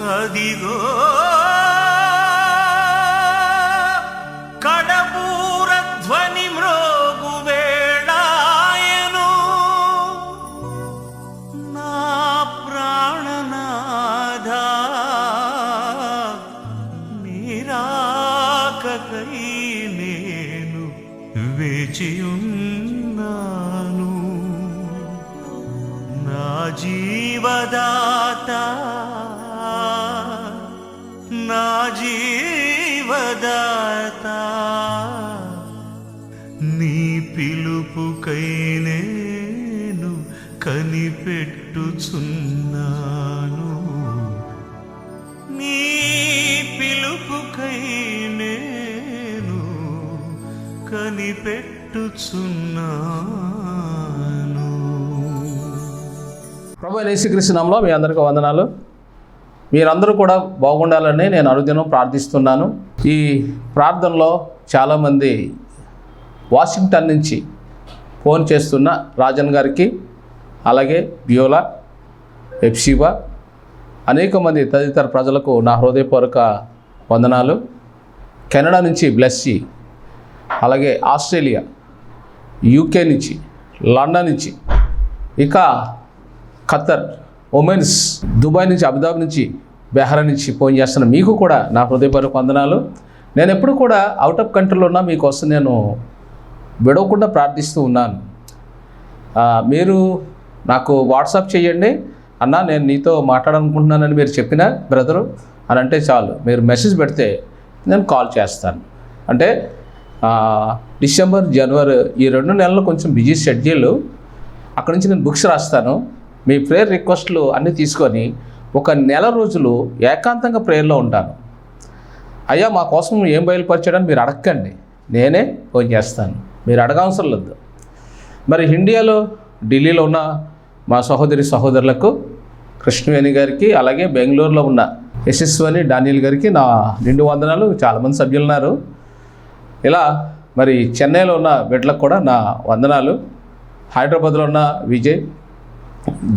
어디고 ప్రభు యేసుకృష్ణంలో మీ అందరికీ వందనాలు. మీరందరూ కూడా బాగుండాలని నేను అనుదినం ప్రార్థిస్తున్నాను. ఈ ప్రార్థనలో చాలామంది వాషింగ్టన్ నుంచి ఫోన్ చేస్తున్న రాజన్ గారికి అలాగే బియోలా ఎప్సిబా అనేక మంది తదితర ప్రజలకు నా హృదయపూర్వక వందనాలు. కెనడా నుంచి బ్లెస్సి అలాగే ఆస్ట్రేలియా యూకే నుంచి లండన్ నుంచి ఇక ఖత్తర్ ఒమెన్స్ దుబాయ్ నుంచి అబుదాబి నుంచి బెహ్రా నుంచి ఫోన్ చేస్తున్న మీకు కూడా నా హృదయపూర్వక వందనాలు. నేను ఎప్పుడు కూడా అవుట్ ఆఫ్ కంట్రీలో ఉన్నా మీకోసం నేను విడవకుండా ప్రార్థిస్తూ ఉన్నాను. మీరు నాకు వాట్సాప్ చేయండి. అన్న నేను నీతో మాట్లాడాలనుకుంటున్నానని మీరు చెప్పిన బ్రదరు అని అంటే చాలు. మీరు మెసేజ్ పెడితే నేను కాల్ చేస్తాను. అంటే డిసెంబర్ జనవరి ఈ రెండు నెలలు కొంచెం బిజీ షెడ్యూల్. అక్కడ నుంచి నేను బుక్స్ రాస్తాను. మీ ప్రేయర్ రిక్వెస్ట్లు అన్నీ తీసుకొని ఒక నెల రోజులు ఏకాంతంగా ప్రేయర్లో ఉంటాను. అయ్యా మా కోసం ఏం బయలుపరిచాడని మీరు అడగండి నేనే ఫోన్ చేస్తాను. మీరు అడగవసరం లేదు. మరి ఇండియాలో ఢిల్లీలో ఉన్న మా సహోదరి సహోదరులకు కృష్ణవేణి గారికి అలాగే బెంగళూరులో ఉన్న యశస్వని డానియల్ గారికి నా నిండు వందనాలు. చాలామంది సభ్యులు ఉన్నారు. ఇలా మరి చెన్నైలో ఉన్న బిడ్డలకు కూడా నా వందనాలు. హైదరాబాద్లో ఉన్న విజయ్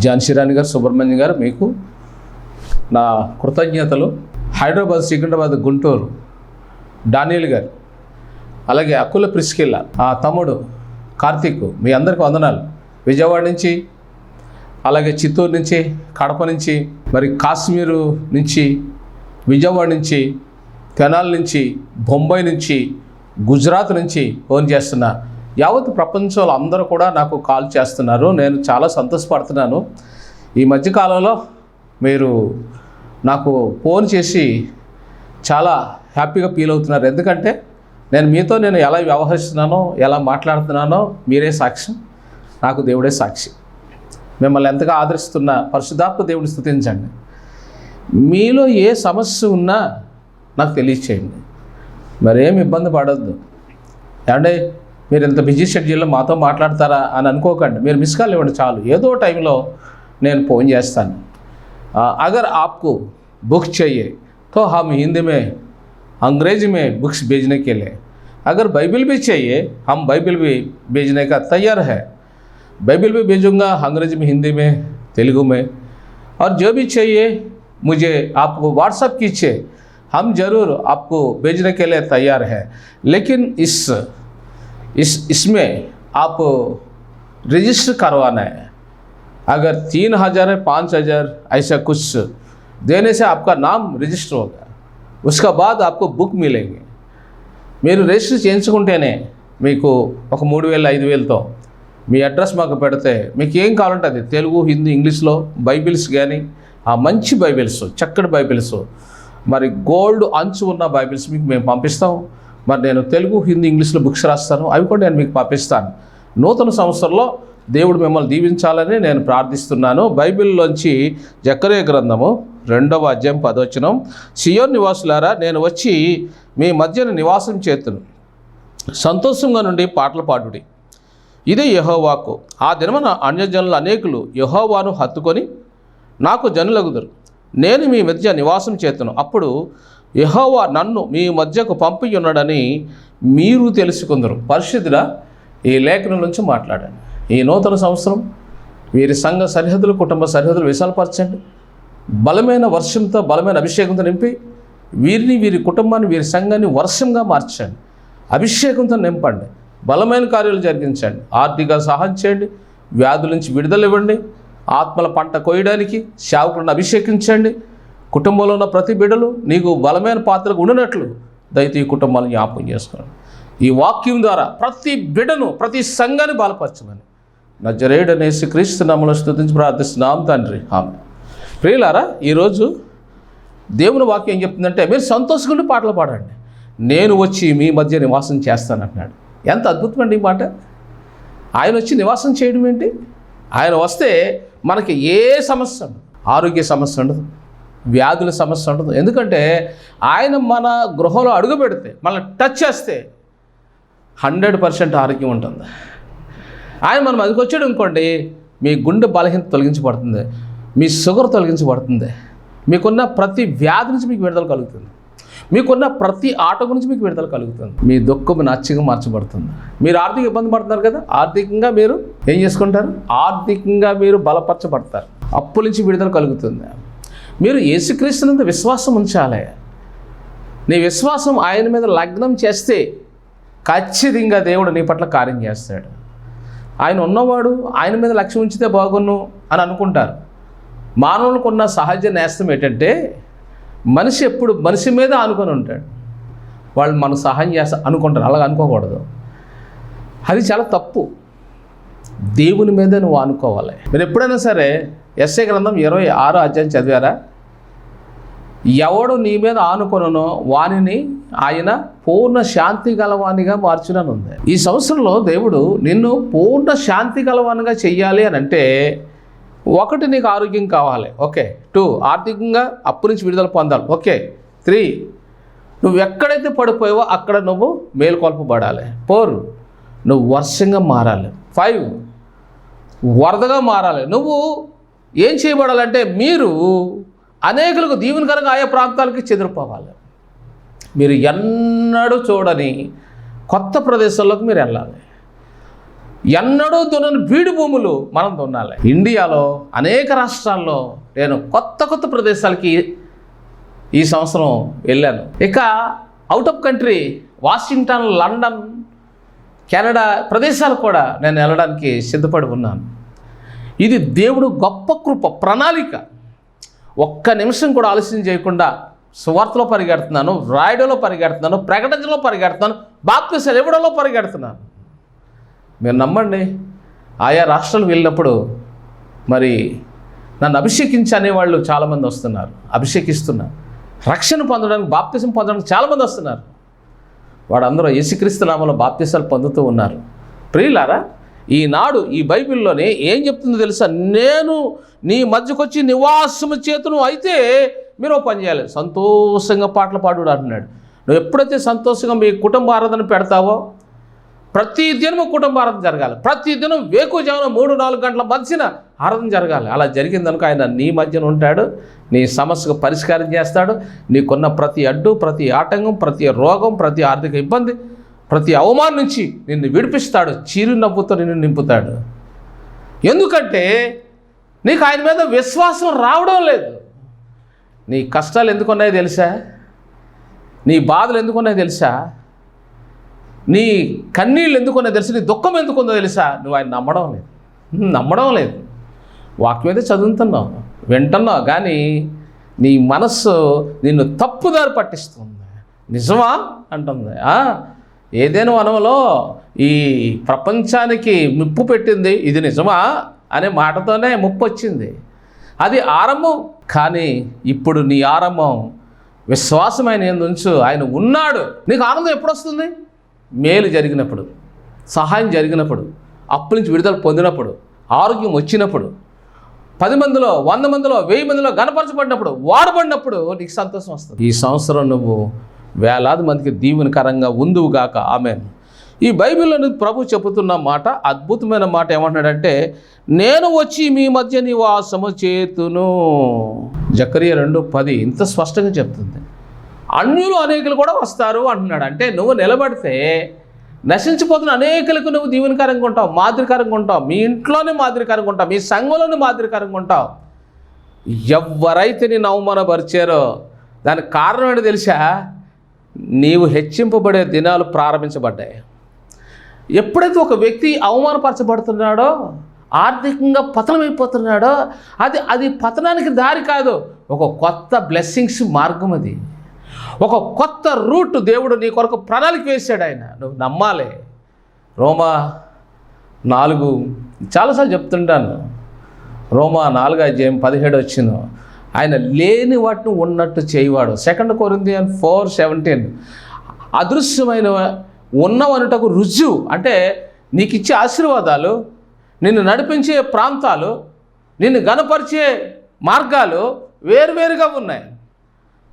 జాన్సీరాణి గారు సుబ్రహ్మణ్యం గారు మీకు నా కృతజ్ఞతలు. హైదరాబాద్ సికింద్రాబాద్ గుంటూరు డానియల్ గారు అలాగే అక్కుల ప్రిస్కిల్ల ఆ తమ్ముడు కార్తీక్ మీ అందరికీ వందనాలు. విజయవాడ నుంచి అలాగే చిత్తూరు నుంచి కడప నుంచి మరి కాశ్మీరు నుంచి విజయవాడ నుంచి తెనాల నుంచి బొంబాయి నుంచి గుజరాత్ నుంచి ఫోన్ చేస్తున్నా యావత్ ప్రపంచంలో అందరూ కూడా నాకు కాల్ చేస్తున్నారు. నేను చాలా సంతోషపడుతున్నాను. ఈ మధ్యకాలంలో మీరు నాకు ఫోన్ చేసి చాలా హ్యాపీగా ఫీల్ అవుతున్నారు. ఎందుకంటే నేను మీతో నేను ఎలా వ్యవహరిస్తున్నానో ఎలా మాట్లాడుతున్నానో మీరే సాక్ష్యం. నాకు దేవుడే సాక్షి. మిమ్మల్ని ఎంతగా ఆదరిస్తున్న పరిశుధాత్మ దేవుడిని స్థుతించండి మీలో ఏ సమస్య ఉన్నా నాకు తెలియచేయండి. మరేం ఇబ్బంది పడద్దు. ఏమంటే మీరు ఇంత బిజీ షెడ్యూల్లో మాతో మాట్లాడతారా అని అనుకోకండి మీరు మిస్ కాల్ ఇవ్వండి చాలు ఏదో టైంలో నేను ఫోన్ చేస్తాను ఆ, అగర్ ఆప్కు बुक चाहिए तो हम हिंदी में अंग्रेजी में बुक्स भेजने के लिए अगर बाइबल भी चाहिए हम बाइबल भी भेजने का तैयार है बाइबल भी भेजूंगा अंग्रेजी में हिंदी में तेलुगु में और जो भी चाहिए मुझे आपको व्हाट्सअप कीजिए हम ज़रूर आपको भेजने के लिए तैयार है लेकिन इस इस इसमें आप रजिस्टर करवाना है अगर तीन हज़ार है पाँच हज़ार ऐसा कुछ देने से आपका नाम रजिस्टर होगा उसका बाद आपको बुक मिलेंगे మీరు రిజిస్టర్ చేయించుకుంటేనే మీకు ఒక మూడు వేలు ఐదు వేలతో మీ అడ్రస్ మాకు పెడితే మీకు ఏం కావాలంటే అది తెలుగు హిందీ ఇంగ్లీష్లో బైబిల్స్ కానీ ఆ మంచి బైబిల్స్ చక్కటి బైబిల్స్ మరి గోల్డ్ అంచు ఉన్న బైబిల్స్ మీకు మేము పంపిస్తాం మరి నేను తెలుగు హిందీ ఇంగ్లీష్లో బుక్స్ రాస్తాను. అవి కూడా నేను మీకు పంపిస్తాను. నూతన సంవత్సరంలో దేవుడు మిమ్మల్ని దీవించాలని నేను ప్రార్థిస్తున్నాను. బైబిల్లోంచి జకరే గ్రంథము రెండవ అధ్యాయం పదవచనం. సియోన్ నివాసులారా నేను వచ్చి మీ మధ్యన నివాసం చేతును. సంతోషంగా నుండి పాటలు పాడుడి. ఇదే యహోవాకు. ఆ దినమున అన్యజనులు అనేకులు యహోవాను హత్తుకొని నాకు జనులగుదరు. నేను మీ మధ్య నివాసం చేతును. అప్పుడు యహోవా నన్ను మీ మధ్యకు పంపి ఉన్నాడని మీరు తెలుసుకుందరు. పరిశుద్ధుల ఈ లేఖనం నుంచి మాట్లాడండి. ఈ నూతన సంవత్సరం వీరి సంఘ సరిహద్దులు కుటుంబ సరిహద్దులు విశాలపరచండి. బలమైన వర్షంతో బలమైన అభిషేకంతో నింపి వీరిని వీరి కుటుంబాన్ని వీరి సంఘాన్ని వర్షంగా మార్చండి. అభిషేకంతో నింపండి. బలమైన కార్యాలు జరిగించండి. ఆర్థిక సహాయం చేయండి. వ్యాధుల నుంచి విడుదల ఇవ్వండి. ఆత్మల పంట కోయడానికి సేవకులను అభిషేకించండి. కుటుంబంలో ఉన్న ప్రతి బిడ్డలు నీకు బలమైన పాత్రకు ఉండినట్లు దయతో ఈ కుటుంబాలను జ్ఞాపకం చేసుకోండి ఈ వాక్యం ద్వారా ప్రతి బిడ్డను ప్రతి సంఘాన్ని బలపరచమని నజరేడు అనేసి క్రీస్తు నామలో స్థుతించి ప్రార్థిస్తున్నాం తండ్రి. ఆమె ప్రియులారా ఈరోజు దేవుని వాక్యం ఏం చెప్తుందంటే మీరు సంతోషంగా పాటలు పాడండి. నేను వచ్చి మీ మధ్య నివాసం చేస్తాను అన్నాడు ఎంత అద్భుతమండి ఈ మాట. ఆయన వచ్చి నివాసం చేయడం ఏంటి? ఆయన వస్తే మనకి ఏ సమస్య ఉండదు. ఆరోగ్య సమస్య ఉండదు. వ్యాధుల సమస్య ఉంటుంది. ఎందుకంటే ఆయన మన గృహంలో అడుగు పెడితే మనల్ని టచ్ చేస్తే హండ్రెడ్ పర్సెంట్ ఆరోగ్యం ఉంటుంది. ఆయన మనం అదికి వచ్చాడు అనుకోండి మీ గుండె బలహీనత తొలగించబడుతుంది మీ షుగర్ తొలగించబడుతుంది మీకున్న ప్రతి వ్యాధి నుంచి మీకు విడుదల కలుగుతుంది మీకున్న ప్రతి ఆట గురించి మీకు విడుదల కలుగుతుంది. మీ దుఃఖం నచ్చిగా మార్చబడుతుంది. మీరు ఆర్థిక ఇబ్బంది పడుతున్నారు కదా ఆర్థికంగా మీరు ఏం చేసుకుంటారు? ఆర్థికంగా మీరు బలపరచబడతారు. అప్పుల నుంచి విడుదల కలుగుతుంది. మీరు యేసుక్రీస్తునందు విశ్వాసం ఉంచాలి. నీ విశ్వాసం ఆయన మీద లగ్నం చేస్తే ఖచ్చితంగా దేవుడు నీ పట్ల కార్యం చేస్తాడు. ఆయన ఉన్నవాడు ఆయన మీద లక్ష్యం ఉంచితే బాగున్ను అని అనుకుంటారు. మానవులకు ఉన్న సహజ నేస్తం ఏంటంటే మనిషి ఎప్పుడు మనిషి మీద అనుకొని ఉంటాడు. వాళ్ళు మనం సహాయం చేస్తా అనుకుంటారు. అలాగ అనుకోకూడదు. అది చాలా తప్పు. దేవుని మీద నువ్వు అనుకోవాలి మీరు ఎప్పుడైనా సరే ఎస్ఏ గ్రంథం ఇరవై ఆరో అధ్యాయం చదివారా? ఎవడు నీ మీద ఆనుకొనో వానిని ఆయన పూర్ణ శాంతి గలవానిగా మార్చునని ఉంది ఈ సంవత్సరంలో దేవుడు నిన్ను పూర్ణ శాంతి గలవానిగా చెయ్యాలి అని అంటే ఒకటి నీకు ఆరోగ్యం కావాలి. ఓకే. టూ ఆర్థికంగా అప్పు నుంచి విడుదల పొందాలి. ఓకే. త్రీ నువ్వు ఎక్కడైతే పడిపోయావో అక్కడ నువ్వు మేలుకొల్పబడాలి. ఫోర్ నువ్వు వర్షంగా మారాలి. ఫైవ్ వరదగా మారాలి. నువ్వు ఏం చేయబడాలంటే మీరు అనేకులకు దీవెనకరంగా ఆయా ప్రాంతాలకి చెదిరిపోవాలి. మీరు ఎన్నడూ చూడని కొత్త ప్రదేశాల్లోకి మీరు వెళ్ళాలి. ఎన్నడూ దున్నని బీడు భూములు మనం దున్నాలి. ఇండియాలో అనేక రాష్ట్రాల్లో నేను కొత్త కొత్త ప్రదేశాలకి ఈ సంవత్సరం వెళ్ళాను. ఇక out of country Washington London Canada ప్రదేశాలు కూడా నేను వెళ్ళడానికి సిద్ధపడి ఉన్నాను. ఇది దేవుడు గొప్ప కృప ప్రణాళిక. ఒక్క నిమిషం కూడా ఆలస్యం చేయకుండా సువార్తలో పరిగెడుతున్నాను రాయడంలో పరిగెడుతున్నాను ప్రకటించడంలో పరిగెడుతున్నాను బాప్తిసాలు ఇవ్వడంలో పరిగెడుతున్నాను. మీరు నమ్మండి ఆయా రాష్ట్రాలు వెళ్ళినప్పుడు మరి నన్ను అభిషేకించనే వాళ్ళు చాలామంది వస్తున్నారు అభిషేకిస్తున్నారు రక్షణ పొందడానికి బాప్తిసం పొందడానికి చాలామంది వస్తున్నారు. వాడందరూ యేసుక్రీస్తు నామంలో బాప్తిసాలు పొందుతూ ఉన్నారు. ప్రియులారా ఈనాడు ఈ బైబిల్లోనే ఏం చెప్తుందో తెలుసా? నేను నీ మధ్యకొచ్చి నివాసము చేతును అయితే మీరు పని చేయాలి. సంతోషంగా పాటలు పాడు అంటున్నాడు. నువ్వు ఎప్పుడైతే సంతోషంగా మీ కుటుంబ ఆరాధన పెడతావో ప్రతి దినము కుటుంబ ఆరాధన జరగాలి. ప్రతి దినం వేకుజామున మూడు నాలుగు గంటల మధ్యన ఆరాధన జరగాలి. అలా జరిగిందనుకో ఆయన నీ మధ్యన ఉంటాడు నీ సమస్యకు పరిష్కారం చేస్తాడు. నీకున్న ప్రతి అడ్డు ప్రతి ఆటంకం ప్రతి రోగం ప్రతి ఆర్థిక ఇబ్బంది ప్రతి అవమానం నుంచి నిన్ను విడిపిస్తాడు చిరునవ్వుతో నిన్ను నింపుతాడు. ఎందుకంటే నీకు ఆయన మీద విశ్వాసం రావడం లేదు. నీ కష్టాలు ఎందుకున్నాయో తెలుసా? నీ బాధలు ఎందుకున్నాయో తెలుసా? నీ కన్నీళ్ళు ఎందుకున్నాయో తెలుసా? నీ దుఃఖం ఎందుకుందో తెలుసా? నువ్వు ఆయన నమ్మడం లేదు. నమ్మడం లేదు. వాక్యం అయితే చదువుతున్నావు వింటున్నావు కానీ నీ మనస్సు నిన్ను తప్పుదారి పట్టిస్తుంది. నిజమా? అంటుంది. ఏదైనా వనంలో ఈ ప్రపంచానికి ముప్పు పెట్టింది ఇది నిజమా? అనే మాటతోనే ముప్పు వచ్చింది అది ఆరంభం. కానీ ఇప్పుడు నీ ఆరంభం విశ్వాసమైన ఉంచు. ఆయన ఉన్నాడు. నీకు ఆనందం ఎప్పుడు వస్తుంది మేలు జరిగినప్పుడు సహాయం జరిగినప్పుడు అప్పు నుంచి విడుదల పొందినప్పుడు ఆరోగ్యం వచ్చినప్పుడు పది మందిలో వంద మందిలో వెయ్యి మందిలో గనపరచబడినప్పుడు వాడబడినప్పుడు నీకు సంతోషం వస్తుంది. ఈ సంవత్సరం నువ్వు వేలాది మందికి దీవెనకరంగా ఉందివుగాక ఆమెను. ఈ బైబిల్లో ప్రభు చెబుతున్న మాట అద్భుతమైన మాట ఏమంటున్నాడంటే నేను వచ్చి మీ మధ్య నివాసము చేతును. జకరియా రెండు పది ఇంత స్పష్టంగా చెప్తుంది. అన్యులు అనేకులు కూడా వస్తారు అంటున్నాడు. అంటే నువ్వు నిలబడితే నశించిపోతున్న అనేకులకు నువ్వు దీవెనకరంగా ఉంటావు మాదిరికరంగా ఉంటావు. మీ ఇంట్లోనే మాదిరికరంగా ఉంటావు మీ సంఘంలోనే మాదిరికరంగా ఉంటావు. ఎవరైతే నేను అవమానపరిచారో దానికి కారణం ఏంటో తెలుసా? నీవు హెచ్చింపబడే దినాలు ప్రారంభించబడ్డాయి. ఎప్పుడైతే ఒక వ్యక్తి అవమానపరచబడుతున్నాడో ఆర్థికంగా పతనమైపోతున్నాడో అది అది పతనానికి దారి కాదు ఒక కొత్త బ్లెస్సింగ్స్ మార్గం అది. ఒక కొత్త రూట్ దేవుడు నీ కొరకు ప్రణాళిక వేశాడు ఆయన. నువ్వు నమ్మాలి. రోమా నాలుగు చాలాసార్లు చెప్తుంటాను. రోమా నాలుగు అధ్యాయం పదిహేడు వచ్చిందో ఆయన లేని వాటిని ఉన్నట్టు చేయవాడు. సెకండ్ కొరిందియన్ ఫోర్ సెవెంటీన్ అదృశ్యమైన ఉన్నవనుటకు రుజువు. అంటే నీకు ఇచ్చే ఆశీర్వాదాలు నిన్ను నడిపించే ప్రాంతాలు నిన్ను గనపరిచే మార్గాలు వేరువేరుగా ఉన్నాయి.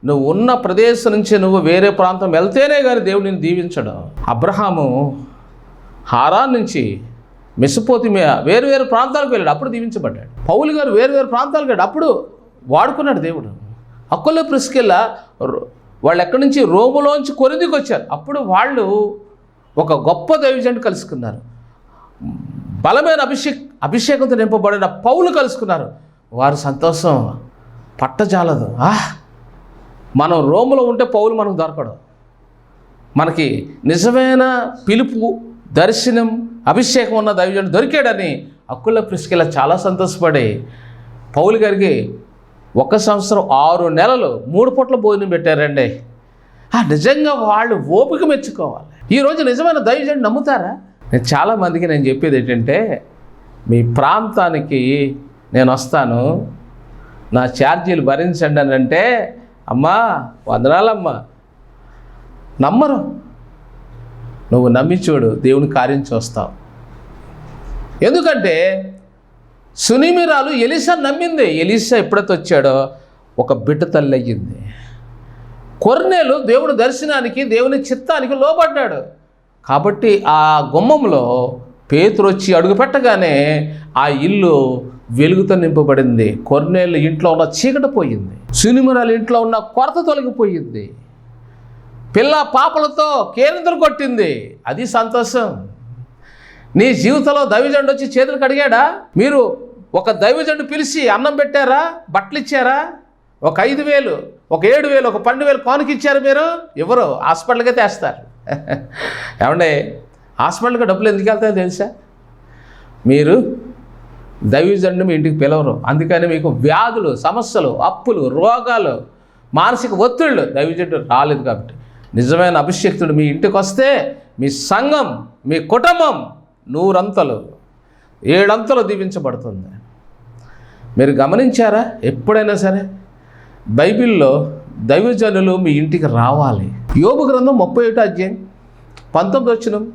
నువ్వు ఉన్న ప్రదేశం నుంచి నువ్వు వేరే ప్రాంతం వెళ్తేనే కానీ దేవుడు నిన్ను దీవించడం. అబ్రహాము హారాన్ నుంచి మెస్సుపోతిమియా వేరు వేరు ప్రాంతాలకు వెళ్ళాడు. అప్పుడు దీవించబడ్డాడు. పౌలు గారు వేరు వేరు ప్రాంతాలకు వెళ్ళాడు. అప్పుడు వాడుకున్నాడు దేవుడు. అక్కుల ప్రిస్కెల్లా వాళ్ళు ఎక్కడి నుంచి? రోములోంచి కొరిందికి వచ్చారు. అప్పుడు వాళ్ళు ఒక గొప్ప దైవజంట కలుసుకున్నారు. బలమైన అభిషేక్ అభిషేకంతో నింపబడిన పౌలు కలుసుకున్నారు. వారు సంతోషం. పట్టజాలదు ఆహ్ మనం రోములో ఉంటే పౌలు మనకు దొరకడం. మనకి నిజమైన పిలుపు దర్శనం అభిషేకం ఉన్న దైవజనుడు దొరికాడని అక్కుల ప్రిస్కెల చాలా సంతోషపడి పౌలు గారికి ఒక సంవత్సరం ఆరు నెలలు మూడు పూట్ల భోజనం పెట్టారండి. ఆ నిజంగా వాళ్ళు ఓపిక మెచ్చుకోవాలి. ఈరోజు నిజమైన దైవజనుడు నమ్ముతారా? నేను చాలామందికి నేను చెప్పేది ఏంటంటే మీ ప్రాంతానికి నేను వస్తాను నా ఛార్జీలు భరించండి అని అంటే అమ్మా వందనాలమ్మా. నమ్మరు. నువ్వు నమ్మి చూడు దేవుని కార్యం చూస్తావు. ఎందుకంటే సునిమిరాలు ఎలిసా నమ్మింది. ఎలిసా ఎప్పుడైతే వచ్చాడో ఒక బిడ్డ తల్లి అయ్యింది. కొర్నేలు దేవుని దర్శనానికి దేవుని చిత్తానికి లోబడ్డాడు. కాబట్టి ఆ గుమ్మంలో పేతురు వచ్చి అడుగు పెట్టగానే ఆ ఇల్లు వెలుగుతో నింపబడింది. కొర్నేలు ఇంట్లో ఉన్న చీకటి పోయింది. సునిమిరాలు ఇంట్లో ఉన్న కొరత తొలగిపోయింది. పిల్ల పాపలతో కేరింతలు కొట్టింది. అది సంతోషం. నీ జీవితంలో దైవజండు వచ్చి చేతులు కడిగాడా? మీరు ఒక దైవజండు పిలిచి అన్నం పెట్టారా? బట్టలు ఇచ్చారా? ఒక ఐదు వేలు ఒక ఏడు వేలు ఒక పన్నెండు వేలు కానుక ఇచ్చారు మీరు? ఎవరు? హాస్పిటల్కే తెస్తారు ఏమండే హాస్పిటల్కి డబ్బులు ఎందుకు వెళ్తాయో తెలుసా? మీరు దైవజండు మీ ఇంటికి పిలవరు. అందుకని మీకు వ్యాధులు సమస్యలు అప్పులు రోగాలు మానసిక ఒత్తిళ్ళు దైవజండు రాలేదు కాబట్టి. నిజమైన అభిషక్తుడు మీ ఇంటికి వస్తే మీ సంఘం మీ కుటుంబం నూరంతలు ఏడంతలు దీవించబడుతుంది. మీరు గమనించారా? ఎప్పుడైనా సరే బైబిల్లో దైవజనులు మీ ఇంటికి రావాలి. యోగు గ్రంథం ముప్పై ఒకటో అధ్యాయం పంతొమ్మిది వచ్చిన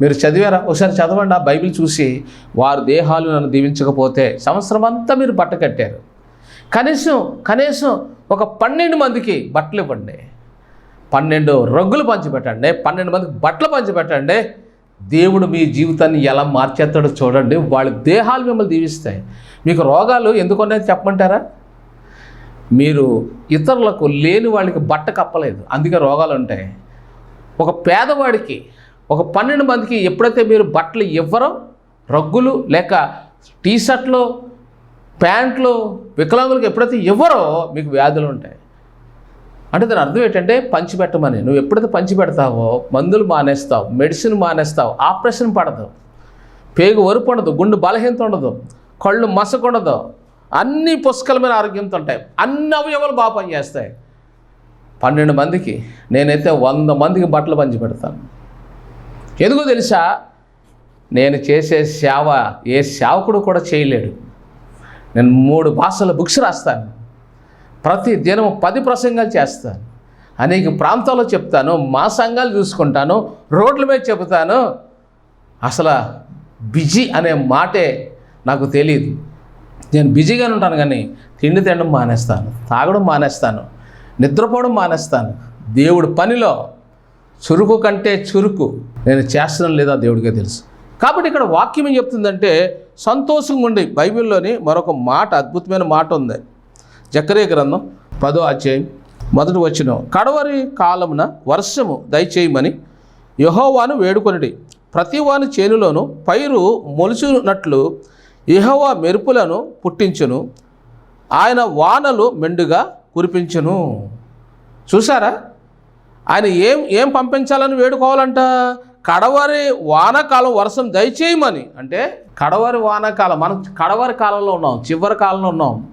మీరు చదివారా? ఒకసారి చదవండి ఆ బైబిల్ చూసి వారి దేహాలు నన్ను దీవించకపోతే సంవత్సరం అంతా మీరు బట్ట కట్టారు. కనీసం కనీసం ఒక పన్నెండు మందికి బట్టలు ఇవ్వండి. పన్నెండు రగ్గులు పంచిపెట్టండి. పన్నెండు మందికి బట్టలు పంచిపెట్టండి. దేవుడు మీ జీవితాన్ని ఎలా మార్చేస్తాడో చూడండి. వాళ్ళ దేహాలు మిమ్మల్ని దీవిస్తాయి. మీకు రోగాలు ఎందుకున్నాయో చెప్పమంటారా? మీరు ఇతరులకు లేని వాళ్ళకి బట్ట కప్పలేదు. అందుకే రోగాలు ఉంటాయి. ఒక పేదవాడికి ఒక పన్నెండు మందికి ఎప్పుడైతే మీరు బట్టలు ఇవ్వరో రగ్గులు లేక టీ షర్ట్లు ప్యాంట్లు వికలాంగులకు ఎప్పుడైతే ఇవ్వరో మీకు వ్యాధులు ఉంటాయి. అంటే దాని అర్థం ఏంటంటే పంచిపెట్టమని. నువ్వు ఎప్పుడైతే పంచి పెడతావో మందులు మానేస్తావు మెడిసిన్ మానేస్తావు ఆపరేషన్ పడదు. పేగు వరుపు ఉండదు గుండె బలహీనత ఉండదు కళ్ళు మసకుండదు అన్ని పుష్కలమైన ఆరోగ్యంతో ఉంటాయి. అన్ని అవయవాలు బాగా పనిచేస్తాయి. పన్నెండు మందికి నేనైతే వంద మందికి బట్టలు పంచి పెడతాను ఎందుకో తెలుసా? నేను చేసే సేవ ఏ సేవకుడు కూడా చేయలేడు. నేను మూడు భాషల బుక్స్ రాస్తాను. ప్రతి దినం పది ప్రసంగాలు చేస్తాను. అనేక ప్రాంతాల్లో చెప్తాను మా సంఘాలు చూసుకుంటాను రోడ్ల మీద చెబుతాను. అసలు బిజీ అనే మాటే నాకు తెలియదు నేను బిజీగానే ఉంటాను కానీ తిండి తినడం మానేస్తాను తాగడం మానేస్తాను నిద్రపోవడం మానేస్తాను. దేవుడు పనిలో చురుకు కంటే చురుకు నేను చేస్తున్నాను లేదా దేవుడికే తెలుసు. కాబట్టి ఇక్కడ వాక్యం ఏం చెప్తుందంటే సంతోషంగా ఉండి బైబిల్లోని మరొక మాట అద్భుతమైన మాట ఉంది. జకరే గ్రంథం పదో అధ్యాయం మొదటి వచ్చిన కడవరి కాలమున వర్షము దయచేయమని యహోవాను వేడుకొనిడి. ప్రతివాని చేనులోను పైరు మొలుచునట్లు యహోవా మెరుపులను పుట్టించును. ఆయన వానలు మెండుగా కురిపించును. చూసారా ఆయన ఏం ఏం పంపించాలని వేడుకోవాలంట? కడవరి వానాకాలం వర్షం దయచేయమని. అంటే కడవరి వానాకాలం మనం కడవరి కాలంలో ఉన్నాం చివరి కాలంలో ఉన్నాం.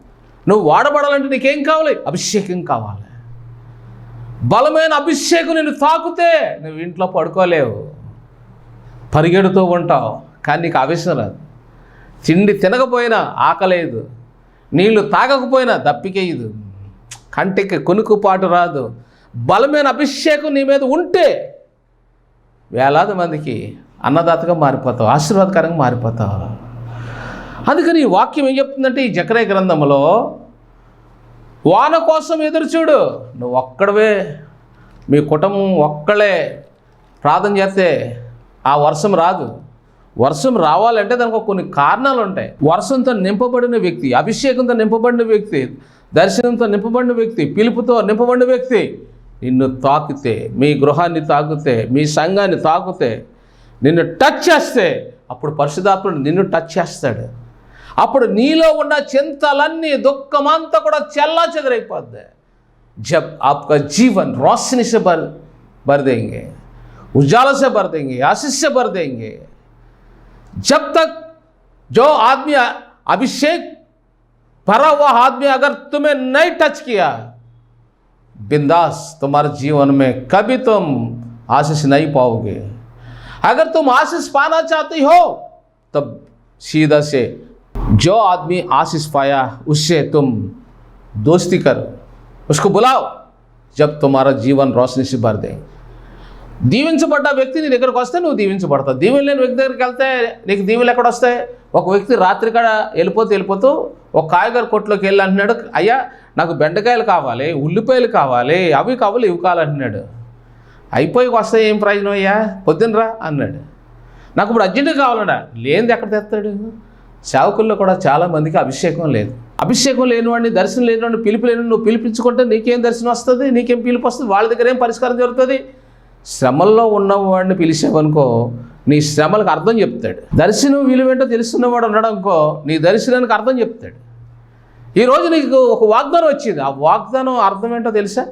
నువ్వు వాడబడాలంటే నీకేం కావాలి? అభిషేకం కావాలి. బలమైన అభిషేకం నేను తాకుతే నువ్వు ఇంట్లో పడుకోలేవు. పరిగెడుతూ ఉంటావు కానీ నీకు ఆవేశం రాదు. తిండి తినకపోయినా ఆకలేదు. నీళ్ళు తాగకపోయినా దప్పికేయదు. కంటికి కొనుక్కుపాటు రాదు. బలమైన అభిషేకం నీ మీద ఉంటే వేలాది మందికి అన్నదాతగా మారిపోతావు ఆశీర్వాదకరంగా మారిపోతావు. అందుకని ఈ వాక్యం ఏం చెప్తుందంటే ఈ జకరే గ్రంథంలో వాన కోసం ఎదురుచూడు నువ్వు ఒక్కడవే మీ కుటుంబం ఒక్కడే ప్రార్థన చేస్తే ఆ వర్షం రాదు. వర్షం రావాలంటే దానికి ఒక కొన్ని కారణాలు ఉంటాయి. వర్షంతో నింపబడిన వ్యక్తి అభిషేకంతో నింపబడిన వ్యక్తి దర్శనంతో నింపబడిన వ్యక్తి పిలుపుతో నింపబడిన వ్యక్తి నిన్ను తాకితే మీ గృహాన్ని తాకితే మీ సంఘాన్ని తాకితే నిన్ను టచ్ చేస్తే అప్పుడు పరిశుధాత్ముడు నిన్ను టచ్ చేస్తాడు. అప్పుడు నీలో ఉన్న చింతలన్నీ దుఃఖమంతా కూడా చెల్లా చెదరైపోద్ది जब आपका जीवन रोशनी से भर भर देंगे उजाला से भर देंगे आशीष से भर देंगे जब तक जो आदमी अभिषेक भरा हुआ आदमी अगर तुम्हें नहीं टच किया बिंदास तुम्हारे जीवन में कभी तुम आशीष नहीं पाओगे अगर तुम आशीष पाना चाहती हो तब सीधा से जो आदमी आशीष पाया उससे तुम दोस्ती करो उसको बुलाओ जब तुम्हारा जीवन रोशनी से भर दें దీవించబడ్డ వ్యక్తి నీ దగ్గరకు వస్తే నువ్వు దీవించబడతావు దీవెన లేని వ్యక్తి దగ్గరికి వెళ్తే నీకు దీవెలు ఎక్కడ వస్తాయి ఒక వ్యక్తి రాత్రి కాడ వెళ్ళిపోతూ వెళ్ళిపోతూ ఒక కాయగూర కొట్లోకి వెళ్ళి అంటున్నాడు అయ్యా నాకు బెండకాయలు కావాలి ఉల్లిపాయలు కావాలి అవి కావాలి ఇవి కావాలంటున్నాడు అయిపోయి వస్తే ఏం ప్రయోజనం అయ్యా పొద్దునరా అన్నాడు నాకు ఇప్పుడు అర్జెంటుగా కావాలన్నా లేనిది ఎక్కడ తెస్తాడు సేవకుల్లో కూడా చాలా మందికి అభిషేకం లేదు. అభిషేకం లేనివాడిని దర్శనం లేనివాడిని పిలుపు లేని నువ్వు పిలిపించుకుంటే నీకేం దర్శనం వస్తుంది నీకేం పిలుపు వస్తుంది వాళ్ళ దగ్గర ఏం పరిష్కారం జరుగుతుంది? శ్రమల్లో ఉన్నవాడిని పిలిచావనుకో నీ శ్రమలకు అర్థం చెప్తాడు. దర్శనం విలువేంటో తెలుసున్నవాడు ఉన్నాడు నీ దర్శనానికి అర్థం చెప్తాడు. ఈరోజు నీకు ఒక వాగ్దానం వచ్చింది. ఆ వాగ్దానం అర్థం ఏంటో తెలుసా?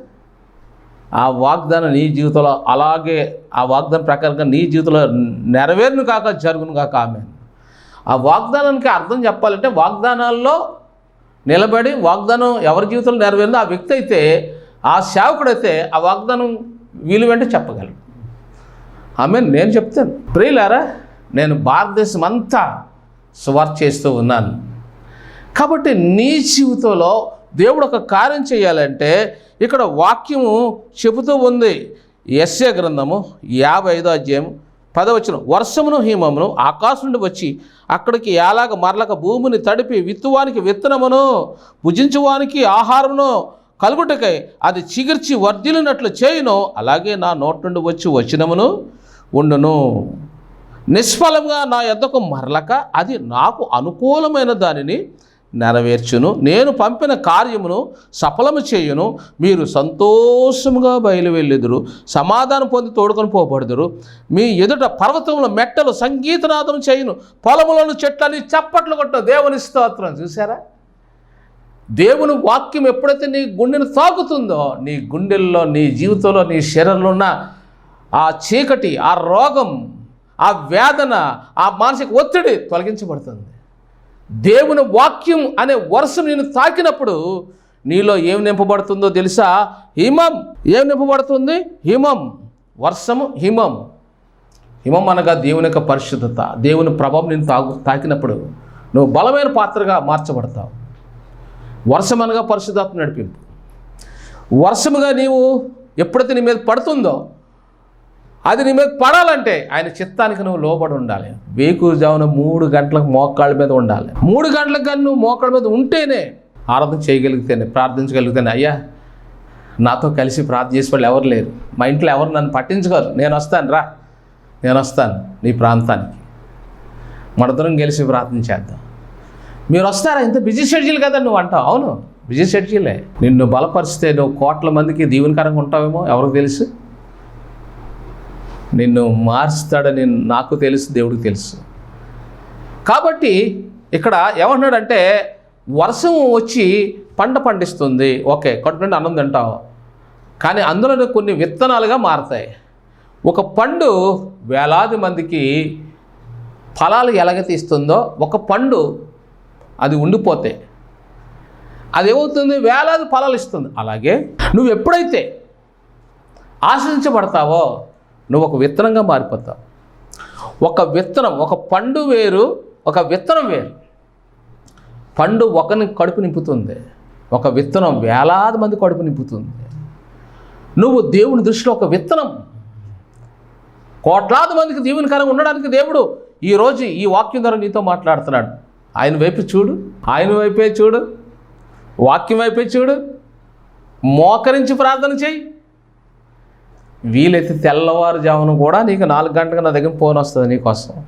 ఆ వాగ్దానం నీ జీవితంలో అలాగే ఆ వాగ్దానం ప్రకారంగా నీ జీవితంలో నెరవేరును కాక జరుగును కాక ఆమెను. ఆ వాగ్దానానికి అర్థం చెప్పాలంటే వాగ్దానాల్లో నిలబడి వాగ్దానం ఎవరి జీవితంలో నెరవేరిందో ఆ వ్యక్తి అయితే ఆ సేవకుడైతే ఆ వాగ్దానం వీలు వెంట చెప్పగలడు. ఆమె నేను చెప్తాను. ప్రియులారా నేను భారతదేశం అంతా సువార్త చేస్తూ ఉన్నాను. కాబట్టి నీ జీవితంలో దేవుడు ఒక కార్యం చేయాలంటే ఇక్కడ వాక్యము చెబుతూ ఉంది. ఎస్ఏ గ్రంథము యాభై ఐదో అధ్యాయం పదవచనం వర్షమును హిమమును ఆకాశం నుండి వచ్చి అక్కడికి ఎలాగ మరలక భూమిని తడిపి విత్తువానికి విత్తనమును భుజించువానికి ఆహారమును కలుగుటకై అది చిగిర్చి వర్ధిలినట్లు చేయును. అలాగే నా నోటి నుండి వచ్చి వచ్చినమును ఉండును. నిష్ఫలంగా నా యొద్దకు మరలక అది నాకు అనుకూలమైన దానిని నెరవేర్చును. నేను పంపిన కార్యమును సఫలము చేయును. మీరు సంతోషముగా బయలువెళ్ళెదురు. సమాధానం పొంది తోడుకొని పోబడుదురు. మీ ఎదుట పర్వతముల మెట్టలు సంగీతనాదం చేయును. పొలములను చెట్లని చప్పట్లు కొట్ట దేవుని స్తోత్రం. చూసారా దేవుని వాక్యం ఎప్పుడైతే నీ గుండెను తాకుతుందో నీ గుండెల్లో నీ జీవితంలో నీ శరీరంలో ఉన్న ఆ చీకటి ఆ రోగం ఆ వేదన ఆ మానసిక ఒత్తిడి తొలగించబడుతుంది. దేవుని వాక్యం అనే వర్షం నేను తాకినప్పుడు నీలో ఏం నింపబడుతుందో తెలుసా? హిమం. ఏం నింపబడుతుంది? హిమం. వర్షము హిమం. హిమం అనగా దేవుని యొక్క పరిశుద్ధత. దేవుని ప్రభావం నేను తాగు తాకినప్పుడు నువ్వు బలమైన పాత్రగా మార్చబడతావు. వర్షం అనగా పరిశుద్ధాత్మ నడిపింపు. వర్షముగా నీవు ఎప్పుడైతే నీ మీద పడుతుందో అది నీ మీద పడాలంటే ఆయన చిత్తానికి నువ్వు లోబడి ఉండాలి. వేకుజామున మూడు గంటలకు మోకాళ్ళ మీద ఉండాలి. మూడు గంటలకు కానీ నువ్వు మోకాళ్ళ మీద ఉంటేనే ఆరాధన చేయగలిగితేనే ప్రార్థించగలిగితేనే అయ్యా నాతో కలిసి ప్రార్థన చేసే వాళ్ళు ఎవరు లేరు. మా ఇంట్లో ఎవరు నన్ను పట్టించుకోరు. నేను వస్తాను రా. నేను వస్తాను నీ ప్రాంతానికి. మనందరం కలిసి ప్రార్థన చేద్దాం. మీరు వస్తారా? ఇంత బిజీ షెడ్యూల్ కదా నువ్వు అంటావు. అవును బిజీ షెడ్యూలే. నిన్ను బలపరిస్తే నువ్వు కోట్ల మందికి దీవెనకరంగా ఉంటావేమో ఎవరికి తెలుసు? నిన్ను మార్చుతాడని నాకు తెలుసు దేవుడికి తెలుసు. కాబట్టి ఇక్కడ ఏమంటున్నాడంటే వర్షం వచ్చి పంట పండిస్తుంది. ఓకే కడుపు నుండి అన్నం తింటావు. కానీ అందులోనే కొన్ని విత్తనాలుగా మారతాయి. ఒక పండు వేలాది మందికి ఫలాలు ఎలాగ తీస్తుందో ఒక పండు అది ఉండిపోతే అది ఏమవుతుంది వేలాది ఫలాలు ఇస్తుంది. అలాగే నువ్వు ఎప్పుడైతే ఆశించబడతావో నువ్వు ఒక విత్తనంగా మారిపోతావు. ఒక విత్తనం ఒక పండు వేరు ఒక విత్తనం వేరు. పండు ఒకని కడుపు నింపుతుంది. ఒక విత్తనం వేలాది మంది కడుపు నింపుతుంది. నువ్వు దేవుని దృష్టిలో ఒక విత్తనం. కోట్లాది మందికి దీవెనకరంగా ఉండడానికి దేవుడు ఈరోజు ఈ వాక్యం ద్వారా నీతో మాట్లాడుతున్నాడు. ఆయన వైపు చూడు ఆయన వైపే చూడు వాక్యం వైపే చూడు మోకరించి ప్రార్థన చేయి. వీలైతే తెల్లవారుజామున కూడా నీకు నాలుగు గంటలకు నా దగ్గర ఫోన్ వస్తుంది నీకోసం.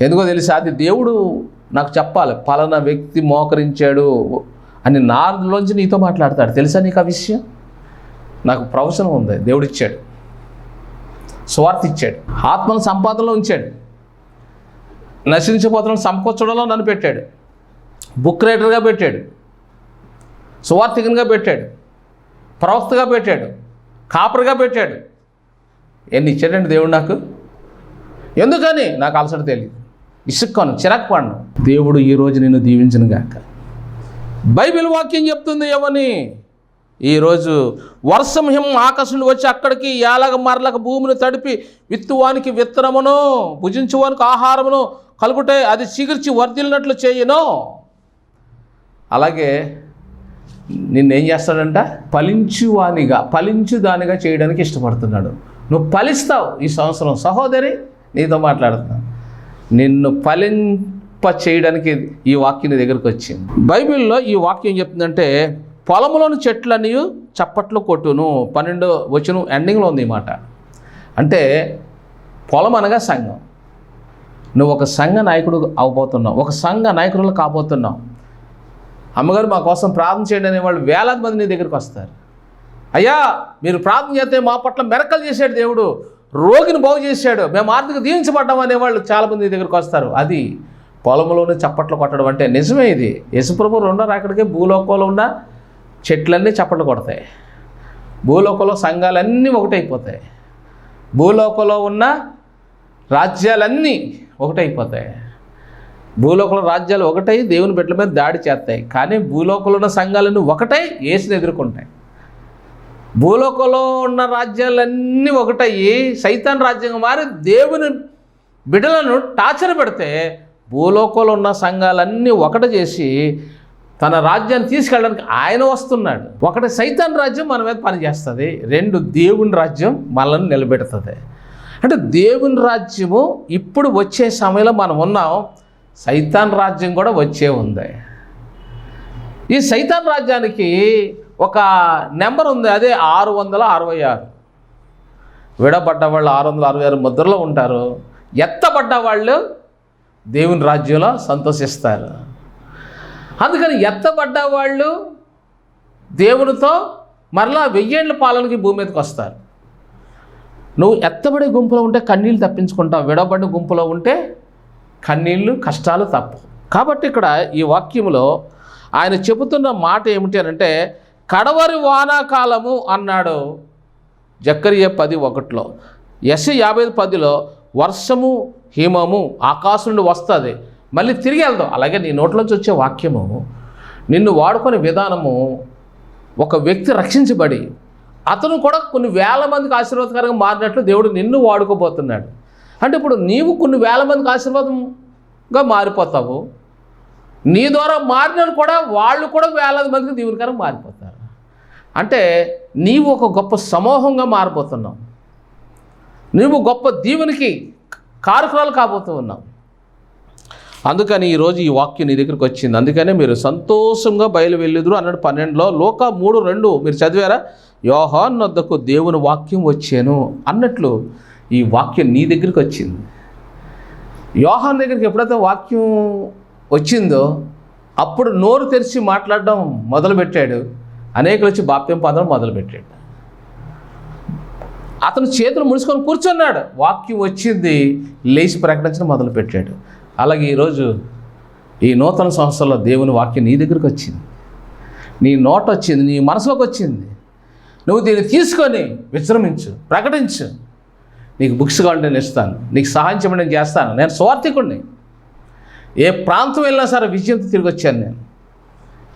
ఎందుకో తెలుసా అది దేవుడు నాకు చెప్పాలి పలానా వ్యక్తి మోకరించాడు అని నాలోంచి నీతో మాట్లాడతాడు. తెలుసా నీకు ఆ విషయం? నాకు ప్రవచనం ఉంది దేవుడు ఇచ్చాడు స్వార్థ ఇచ్చాడు. ఆత్మను సంపాదనలో ఉంచాడు. నశించిపోతున్న సమకూర్చడంలో నన్ను పెట్టాడు. బుక్ రైటర్గా పెట్టాడు. సువార్థికంగా పెట్టాడు. ప్రవక్తగా పెట్టాడు. కాపరిగా పెట్టాడు. ఎన్ని ఇచ్చాడండి దేవుడు నాకు? ఎందుకని? నాకు అలసట తెలియదు. ఇసుక్కాను చిరాకు పడను. దేవుడు ఈరోజు నేను దీవించను గాక. బైబిల్ వాక్యం చెప్తుంది ఏమని ఈరోజు వర్షం హిమ వచ్చి అక్కడికి ఏలగ మరలక భూమిని తడిపి విత్తువానికి విత్తనమును భుజించువానికి ఆహారమును కలుగుటే అది చిగిర్చి వర్ధిల్లినట్లు చేయను. అలాగే నిన్నేం చేస్తాడంట? ఫలించువానిగా ఫలించు దానిగా చేయడానికి ఇష్టపడుతున్నాడు. నువ్వు ఫలిస్తావు ఈ సంవత్సరం. సహోదరి నీతో మాట్లాడుతున్నాను నిన్ను ఫలింప చేయడానికి ఈ వాక్యం దగ్గరికి దగ్గరకు వచ్చింది. బైబిల్లో ఈ వాక్యం చెప్తుందంటే పొలంలోని చెట్లన్నీ చప్పట్లు కొట్టును. పన్నెండు వచ్చిన ఎండింగ్లో ఉంది ఈ మాట. అంటే పొలం అనగా సంఘం. నువ్వు ఒక సంఘ నాయకుడు అవబోతున్నావు. ఒక సంఘ నాయకులు కాబోతున్నావు. అమ్మగారు మా కోసం ప్రార్థన చేయండి అనే వాళ్ళు వేలాది మంది నీ దగ్గరికి వస్తారు. అయ్యా మీరు ప్రార్థన చేస్తే మా పట్ల మెరకలు చేశాడు దేవుడు రోగిని బాగు చేశాడు మేము ఆర్థిక దీవించబడ్డాం అనేవాళ్ళు చాలామంది నీ దగ్గరికి వస్తారు. అది పొలంలోనే చప్పట్లు కొట్టడం అంటే నిజమే ఇది. యశుప్రభు రెండో రాకడికే భూలోకంలో ఉన్న చెట్లన్నీ చప్పట్లు కొడతాయి. భూలోకంలో సంఘాలన్నీ ఒకటైపోతాయి. భూలోకంలో ఉన్న రాజ్యాలన్నీ ఒకటైపోతాయి. భూలోకంలో రాజ్యాలు ఒకటై దేవుని బిడ్డల మీద దాడి చేస్తాయి. కానీ భూలోకంలో ఉన్న సంఘాలన్నీ ఒకటై ఏసుని ఎదుర్కొంటాయి. భూలోకంలో ఉన్న రాజ్యాలన్నీ ఒకటయ్యి సైతాన్ రాజ్యంగా మారి దేవుని బిడ్డలను టార్చర్ పెడితే భూలోకంలో ఉన్న సంఘాలన్నీ ఒకటి చేసి తన రాజ్యాన్ని తీసుకెళ్ళడానికి ఆయన వస్తున్నాడు. ఒకటి సైతాన్ రాజ్యం మన మీద పనిచేస్తుంది. రెండు దేవుని రాజ్యం మనల్ని నిలబెడుతుంది. అంటే దేవుని రాజ్యము ఇప్పుడు వచ్చే సమయంలో మనం ఉన్నాం. సైతాన్ రాజ్యం కూడా వచ్చే ఉంది. ఈ సైతాన్ రాజ్యానికి ఒక నెంబర్ ఉంది అదే ఆరు వందల అరవై ఆరు. విడబడ్డ వాళ్ళు ఆరు వందల అరవై ఆరు ముద్రలో ఉంటారు. ఎత్తబడ్డ వాళ్ళు దేవుని రాజ్యంలో సంతోషిస్తారు. అందుకని ఎత్తబడ్డ వాళ్ళు దేవునితో మరలా వెయ్యేళ్ళ పాలనకి భూమి మీదకి వస్తారు. నువ్వు ఎత్తబడే గుంపులో ఉంటే కన్నీళ్ళు తప్పించుకుంటావు విడబడిన గుంపులో ఉంటే కన్నీళ్ళు కష్టాలు తప్పు. కాబట్టి ఇక్కడ ఈ వాక్యంలో ఆయన చెబుతున్న మాట ఏమిటి అని అంటే కడవరి వానాకాలము అన్నాడు జక్కరియ పది ఒకటిలో. ఎస్ యాభై పదిలో వర్షము హిమము ఆకాశం నుండి వస్తుంది. మళ్ళీ తిరిగి వెళ్దాం. అలాగే నీ నోట్లోంచి వచ్చే వాక్యము నిన్ను వాడుకునే విధానము ఒక వ్యక్తి రక్షించబడి అతను కూడా కొన్ని వేల మందికి ఆశీర్వాదకరంగా మారినట్లు దేవుడు నిన్ను వాడుకోబోతున్నాడు. అంటే ఇప్పుడు నీవు కొన్ని వేల మందికి ఆశీర్వాదంగా మారిపోతావు. నీ ద్వారా మారిన కూడా వాళ్ళు కూడా వేలాది మందికి దీవునికరం మారిపోతారు. అంటే నీవు ఒక గొప్ప సమూహంగా మారిపోతున్నావు నీవు గొప్ప దీవునికి కారకురాలు కాబోతూ ఉన్నావు అందుకని ఈరోజు ఈ వాక్యం నీ దగ్గరికి వచ్చింది. అందుకనే మీరు సంతోషంగా బయలు వెళ్ళుదురు అన్నాడు పన్నెండులో. లోక మూడు రెండు మీరు చదివారా? యోహాన్ వద్దకు దేవుని వాక్యం వచ్చాను అన్నట్లు ఈ వాక్యం నీ దగ్గరికి వచ్చింది. యోహాన్ దగ్గరికి ఎప్పుడైతే వాక్యం వచ్చిందో అప్పుడు నోరు తెరిచి మాట్లాడడం మొదలుపెట్టాడు. అనేకులు వచ్చి బాప్యం పదం మొదలుపెట్టాడు. అతను చేతులు ముడుచుకొని కూర్చున్నాడు. వాక్యం వచ్చింది లేచి ప్రకటించడం మొదలుపెట్టాడు. అలాగే ఈరోజు ఈ నూతన సంవత్సరంలో దేవుని వాక్యం నీ దగ్గరికి వచ్చింది. నీ నోట వచ్చింది నీ మనసులోకి వచ్చింది. నువ్వు దీన్ని తీసుకొని విశ్రమించు ప్రకటించు. నీకు బుక్స్ కావాలంటే నేను ఇస్తాను. నీకు సహాయం చేయమని నేను చేస్తాను. నేను స్వార్థికుడిని ఏ ప్రాంతం వెళ్ళినా సరే విజయంతో తిరిగి వచ్చాను నేను.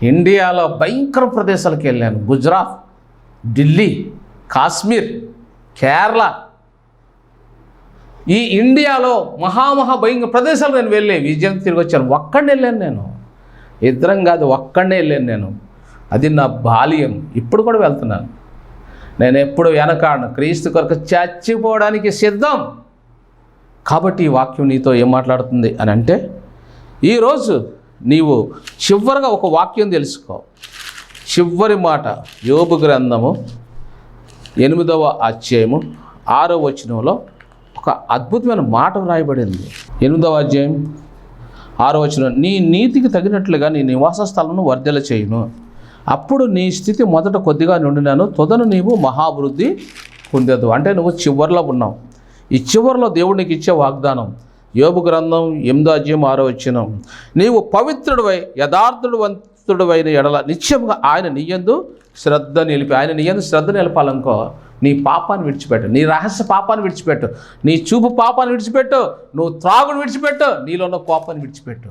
ఇండియాలో భయంకర ప్రదేశాలకు వెళ్ళాను. గుజరాత్ ఢిల్లీ కాశ్మీర్ కేరళ. ఈ ఇండియాలో మహామహా భయంకర ప్రదేశాలు నేను వెళ్ళే విజయం తిరిగి వచ్చాను. ఒక్కడిని వెళ్ళాను నేను. ఇద్దరం కాదు ఒక్కడనే వెళ్ళాను నేను. అది నా బాల్యం. ఇప్పుడు కూడా వెళ్తున్నాను. నేను ఎప్పుడు వెనకాడను. క్రీస్తు కొరకు చచ్చిపోవడానికి సిద్ధం. కాబట్టి ఈ వాక్యం నీతో ఏం మాట్లాడుతుంది అని అంటే ఈరోజు నీవు చివరిగా ఒక వాక్యం తెలుసుకో. చివరి మాట యోబు గ్రంథము ఎనిమిదవ అధ్యాయము ఆరో వచనంలో ఒక అద్భుతమైన మాట వ్రాయబడింది. ఎనిమిదవ అధ్యాయం ఆరో వచనం నీ నీతికి తగినట్లుగా నీ నివాస స్థలంను వర్ధల చేయును అప్పుడు నీ స్థితి మొదట కొద్దిగా నుండినాను. తొదను నీవు మహాభివృద్ధి పొందదు అంటే నువ్వు చివరిలో ఉన్నావు. ఈ చివరిలో దేవుడికి ఇచ్చే వాగ్దానం యోబు గ్రంథం ఎనిమిదో అధ్యాయం ఆరో వచ్చినం నీవు పవిత్రుడివై యథార్థుడువంతుడివైన ఎడల నిత్యంగా ఆయన నీయందు శ్రద్ధ నిలిపి ఆయన నీయందు శ్రద్ధ నిలపాలనుకో. నీ పాపాన్ని విడిచిపెట్టు. నీ రహస్య పాపాన్ని విడిచిపెట్టు. నీ చూపు పాపాన్ని విడిచిపెట్టు. నువ్వు త్రాగుని విడిచిపెట్టు. నీలో ఉన్న కోపాన్ని విడిచిపెట్టు.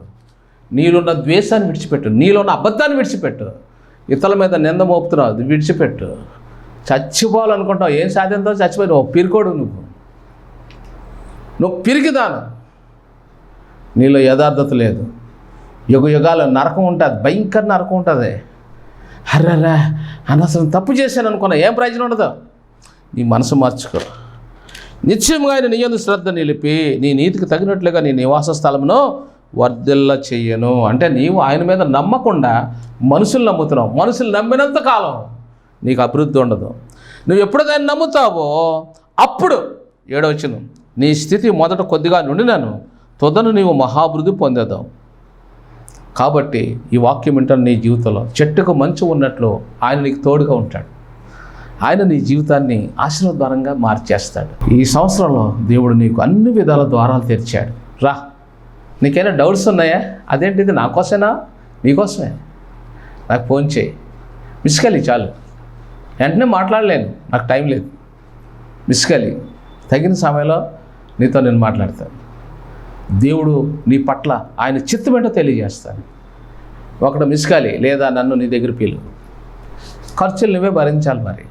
నీలో ఉన్న ద్వేషాన్ని విడిచిపెట్టు. నీలో ఉన్న అబద్ధాన్ని విడిచిపెట్టు. ఇతరుల మీద నింద మోపుతున్నావు అది విడిచిపెట్టు. చచ్చిపోవాలనుకుంటావు ఏం సాధ్యంతో చచ్చిపోయి నువ్వు పిరికోడు నువ్వు. నువ్వు పిరికిదాను. నీలో యథార్థత లేదు. యుగ యుగాలు నరకం ఉంటుంది భయంకర నరకం ఉంటుంది. అర్రరా అనవసరం తప్పు చేశాను అనుకున్నా ఏం ప్రయోజనం ఉండదు? నీ మనసు మార్చుకో. నిశ్చయంగా ఆయన నీయందు శ్రద్ధ నిలిపి నీ నీతికి తగినట్లుగా నీ నివాస స్థలమును వర్ధిల్ల చెయ్యను. అంటే నీవు ఆయన మీద నమ్మకుండా మనుషులు నమ్ముతున్నావు. మనుషులు నమ్మినంత కాలం నీకు అభివృద్ధి ఉండదు. నువ్వు ఎప్పుడైతే దాన్ని నమ్ముతావో అప్పుడు ఏడవచ్చును. నీ స్థితి మొదట కొద్దిగా నుండినాను. తొదను నీవు మహాభివృద్ధి పొందేదావు. కాబట్టి ఈ వాక్యం వింటాను నీ జీవితంలో. చెట్టుకు మంచు ఉన్నట్లు ఆయన నీకు తోడుగా ఉంటాడు. ఆయన నీ జీవితాన్ని ఆశీర్వాదంగా మార్చేస్తాడు. ఈ సంవత్సరంలో దేవుడు నీకు అన్ని విధాల ద్వారాలు తెరిచాడు. రా. నీకైనా డౌట్స్ ఉన్నాయా? అదేంటిది? నా కోసమేనా? నీకోసమే నాకు ఫోన్ చేయి. మిస్కలి చాలు. వెంటనే మాట్లాడలేను. నాకు టైం లేదు. మిస్కలి తగిన సమయంలో నీతో నేను మాట్లాడతాను. దేవుడు నీ పట్ల ఆయన చిత్తమేంటో తెలియజేస్తాను ఒకడు మిస్కాలి లేదా నన్ను నీ దగ్గర పీలు. ఖర్చులు నువ్వే భరించాలి మరి.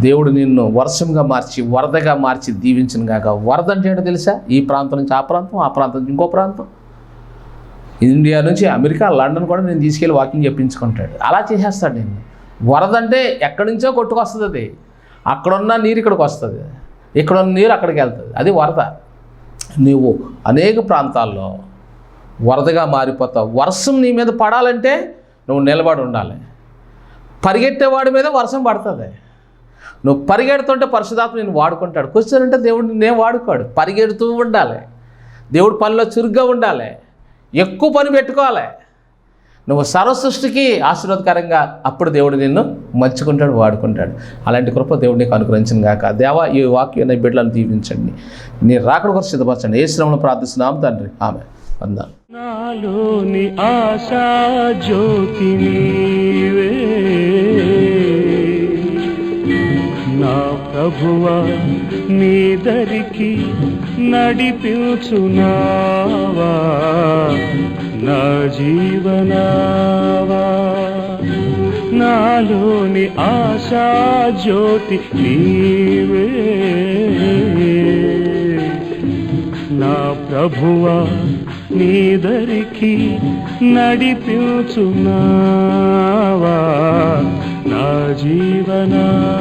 దేవుడు నిన్ను వర్షంగా మార్చి వరదగా మార్చి దీవించిన కాక వరద అంటే ఏంటో తెలుసా? ఈ ప్రాంతం నుంచి ఆ ప్రాంతం ఆ ప్రాంతం నుంచి ఇంకో ప్రాంతం. ఇండియా నుంచి అమెరికా లండన్ కూడా నేను తీసుకెళ్ళి వాకింగ్ చెప్పించుకుంటాడు. అలా చేసేస్తాడు నేను వరద అంటే ఎక్కడి నుంచో కొట్టుకొస్తుంది అది. అక్కడున్న నీరు ఇక్కడికి వస్తుంది. ఇక్కడున్న నీరు అక్కడికి వెళ్తుంది. అది వరద. నువ్వు అనేక ప్రాంతాల్లో వరదగా మారిపోతావు. వర్షం నీ మీద పడాలంటే నువ్వు నిలబడి ఉండాలి. పరిగెట్టేవాడి మీద వర్షం పడుతుంది. నువ్వు పరిగెడుతుంటే పరిశుధాత్మ నేను వాడుకుంటాడు. కూర్చొని దేవుడు నేను వాడుకోడు. పరిగెడుతూ ఉండాలి. దేవుడు పనిలో చురుగ్గా ఉండాలి. ఎక్కువ పని పెట్టుకోవాలి. నువ్వు సర్వసృష్టికి ఆశీర్వాదకరంగా అప్పుడు దేవుడు నిన్ను మర్చుకుంటాడు వాడుకుంటాడు. అలాంటి కృప దేవుడు నీకు అనుగ్రహించిన గాక. దేవా ఈ వాక్యం నీ బిడ్డలను దీవించండి. నీ రాకడ కొరకు సిద్ధపరచండి. ఏ శ్రమను ప్రార్థిస్తున్నాం తండ్రి. ఆమె వందాలు ఆశా జ్యోతి ప్రభువా నీ దరికి నడిపించునావా నా జీవనావా. నాలోని ఆశా జ్యోతి నీవే. నా ప్రభువా నీ దరికి నడిపించునావా నా జీవనా